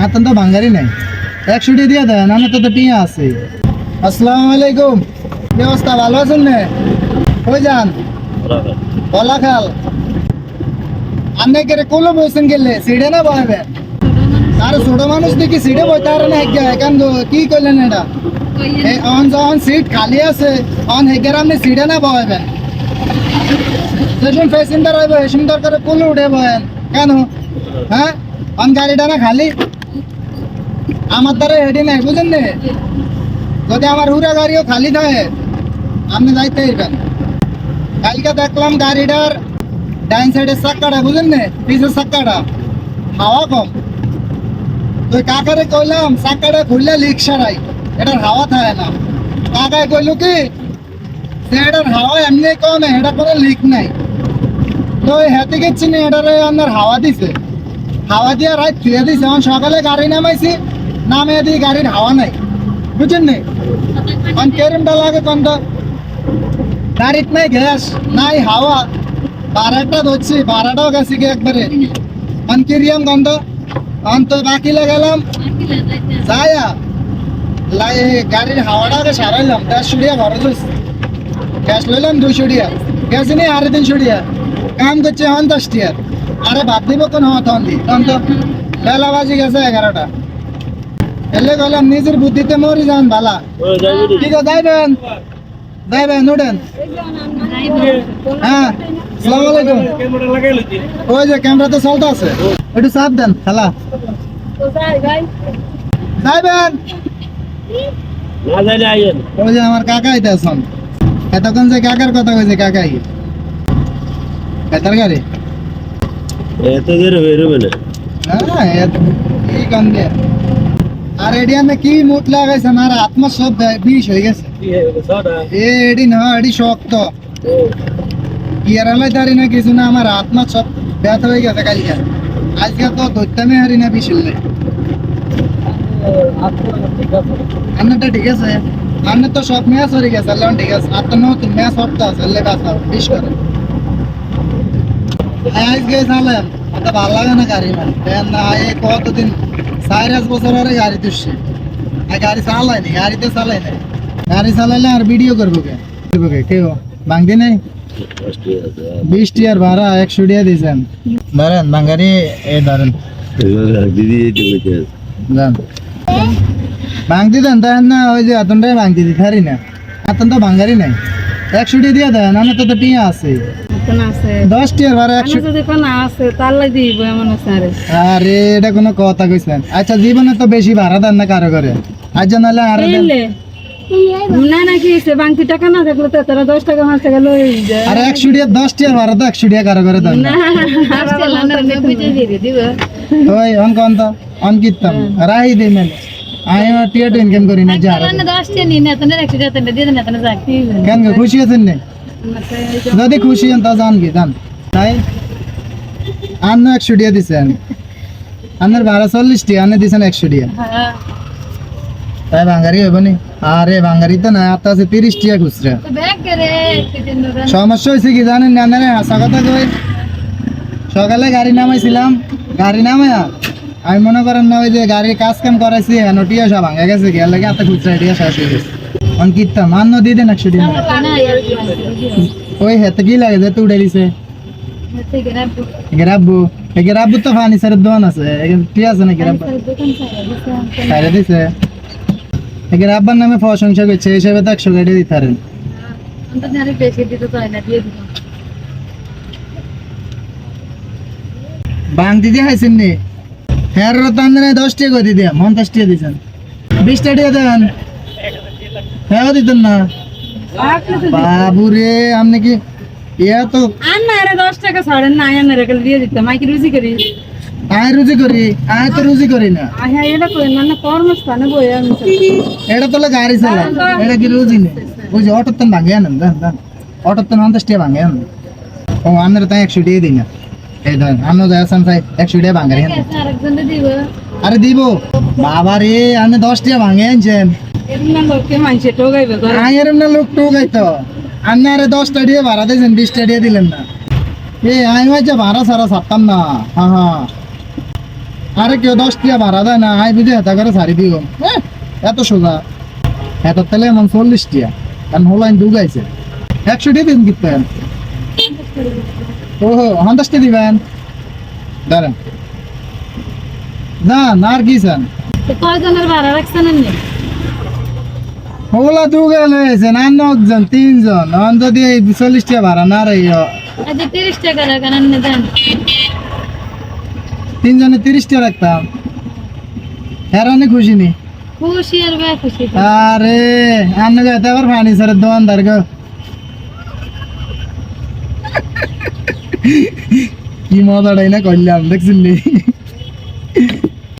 হাতন তো ভাঙ্গারি নাই। একশো টাকা দিয়ে দেন আমি তো তো টিয়া আছে। আসসালামু আলাইকুম। কি অবস্থা, ভালো আছেন না? কই যান? বলাখাল। আন্নে কোলো বসেন গেলে সিডে না বহাবেন আর ছোট মানুষ দেখি সিডে বইতে আর না, হেগে একান কি কইলেন এটা? এই অন যখন সিট খালি আছে, অন হেগের আপনি সিডে না বহাবেন যেসব প্যাসেঞ্জার হইব সেসব দরকার কোলো উঠে বহেন। কেন? হ্যাঁ? অন গাড়িটা না খালি? আমার দ্বারা হেডি নাই, বুঝেন নে? যদি আমার হুরা গাড়িও খালি থাকে, আপনি যাইতে পারবেন কালকে দেখলাম গাড়িটার ডাইন সাইডের চাক্কাটা বুঝেন নে? পিছের চাক্কাটা হাওয়া কম। তো কাকারে কইলাম চাক্কাটা খুললে লিক সারাই এটার হাওয়া থাকে না। কাকায় কইলো কি এটার হাওয়া এমনি কম এটা কোনো লিক নাই। তো হেতে গেছি না, এটারে আপনার হাওয়া দিছে। হাওয়া দিয়ে রাত থুয়ে দিছে, এখন সকালে গাড়ি নামাইছি নামে দিয়ে গাড়ির হাওয়া নাই বুঝছেন নি অন কেরমটা লাগে কোন তো গাড়িত নাই গ্যাস নাই হাওয়া বারোটা ধরছি বারোটাও গেছি কি একবারে অন কিরিয়াম গন্ধ অন তো বাকি লাগালাম যায়া লাই গাড়ির হাওয়াটাকে সারাইলাম দেড়শো টাকা ঘরে ধরছি গ্যাস লইলাম দুইশো টাকা গ্যাস নেই আড়ে তিনশো টাকা কাম করছে হন দশ টাকা আরে ভাত দিব কোন হত হন দি তখন তো বেলা বাজি গেছে এগারোটা এলে গেলাম নিজের বুদ্ধিতে মরি যান ভালা ঠিক আছে যাইবেন যাইবেন উঠেন। হ্যাঁ সালাম আলাইকুম। ওই যে ক্যামেরা তো চলতে আছে। একটু চাপ দেন খালা। যাইবেন ওই যে আমার কাকা আইতে আছেন এতক্ষণ যে কাকার কথা কইছে কাকাই। গাড়ি? এত বেরোবে না। হ্যাঁ দিয়ে আর এডি আমি কি মুট লাগাইছেন আর আত্মা সব বিষ হয়ে গেছে। এ এডি না এডি শক্ত। ইয়ারালাই দাঁড়ি না কিছু না আমার আত্মা সব ব্যথা হয়ে গেছে কালকে। আজকে তো ধরতামে হারি না বিশিলে আপনারটা ঠিক আছে। আপনার তো সব ম্যাচ হয়ে গেছে আল্লাহ ঠিক আছে। আপনার নতুন ম্যাচ হরতে আছে আল্লাহ বিশ করে। আজকে চালাম অত ভালো লাগে না গাড়ি মানে। না এই কতদিন? চার পাঁচ বছর আরে গাড়ি আর গাড়ি চালাইনি গাড়িতে চালাই নাই। গাড়ি চালাইলে আর ভিডিও করব কে? করব কে? কেউ? ভাঙতি নাই? বিশ টিয়ার ভাড়া একশো টিয়া দিয়েছেন। ধরেন বাঙ্গারি এই ধরেন। ভাঙতি দেন তাই না ওই যে এতটাই ভাঙতি দিতে পারি না। এতন তো ভাঙ্গারি নাই। একশো টিয়া দিয়ে দেন আমার তো তো টিয়া আছে। এখন আছে? দশ টিয়ার ভাড়া একশো আমি যদি কোনো আছে তার লাই দিব এমন আছে আরে। এটা কোনো কথা কইছেন। আচ্ছা জীবনে তো বেশি ভাড়া দেন না কারও করে আচ্ছা নাহলে আর না না কি হয়েছে বাংতি টাকা না থাকলে তো তারা দশ টাকা পাঁচ টাকা লই যায়। আরে একশো টিয়া দশ টিয়ার ভাড়া তো একশো টিয়া কারও করে দেন না। ওই অন কন তো অন কিতাম রাহি দিই মেলে আমি আমার টিয়া তো ইনকাম করি না যা কেন খুশি আছেন না? যদি খুশি হন তা জান কি জান। তাই আন্ন একশো টিয়া দিছেন। আন্নার ভাড়া চল্লিশ টিয়া আনে দিছেন একশো টিয়া। তাই বাঙালি হইব নি? আরে বাঙালি তো না আত্মা আছে তিরিশ টিয়া খুচরা। সমস্যা হয়েছে কি জানেন না? হাসা কথা কই? সকালে গাড়ি নামাইছিলাম, গাড়ি নামায়া আমি মনে করেন না, ওই যে গাড়ির কাজ কাম করাইছি নটিয়া সব ভাঙা গেছে গিয়ে লাগে এত খুচরা, টিয়া শেষ হয়ে গেছে। অন কিতাম মান্য দিয়ে দেন একশো টিয়া ওই হেতে কি লাগে? যে তুই উঠে দিছে গেরাব্বু। এই গেরাব্বু তো ফার্নিচারের দোকান আছে। ঠিক আছে না গেরাব্বু বাইরে দিছে এই গেরাব্বার নামে প্রশংসা করছে হিসেবে তো একশো গাড়ি দিতে পারেন। বাং দিদি খাইছেন নি হ্যাঁ রতান দশ টাকা করে দিয়ে পঞ্চাশ টাকা দিয়েছেন। বিশ টাকা দেন। হ্যাঁ দিতেন না। বাবু রে আপনি কি ইয়া তো আরে দশ টাকা ছাড়েন না আন্না রেখে দিয়ে দিতাম। আই কি রুজি করি? আয় রুজি করি আয় তো রুজি করি না। আহা এটা কই না কর্মস্থানে বই আমি এটা তো গাড়ি চালা এটা কি রুজি নেই ওই যে অটোর তেন ভাঙে আনেন দেন দেন। অটোর তেন পঞ্চাশ টাকা ভাঙে আনেন। ও আপনার তাই একশো টাকা দিই না। এই ধরেন আমরা যাচ্ছেন তাই একশো টাকা ভাঙারি আরে দিব। বাবা রে আপনি দশ টাকা ভাঙে আনছেন। করে না লোক টোকাই তো আরে দশটা দিয়ে ভাড়া দিয়েছেন বিশটা দিয়ে দিলেন না। এ আমি হচ্ছে ভাড়া সারা ছাড়তাম না। হ্যাঁ হ্যাঁ আরে কেউ দশ টিয়া ভাড়া দেয় না আই বুঝে হেতা করে দিও হ্যাঁ, এত সোজা। হেতার তাহলে এমন চল্লিশ টিয়া কারণ হোলাইন ঢুকাইছে। একশো টিয়া দিন কিনতেন ওহো পঞ্চাশটি দিবেন? দাঁড়ান। যান আর কি চান? কয়জনের ভাড়া রাখছেন এমনি? ওগুলা দু গেল হয়েছে না নজন তিনজন। অন যদি এই চল্লিশ টাকা ভাড়া না রে আচ্ছা তিরিশ টাকা রাখেন এমনি দেন? তিনজনে তিরিশ টাকা রাখতাম হেরানি খুশি নি? খুশি আর বে খুশি আরে আন্ন গাইতে আবার ফার্নিচারের দোকানদার গো। কি মজাটাই না করলাম দেখছিলি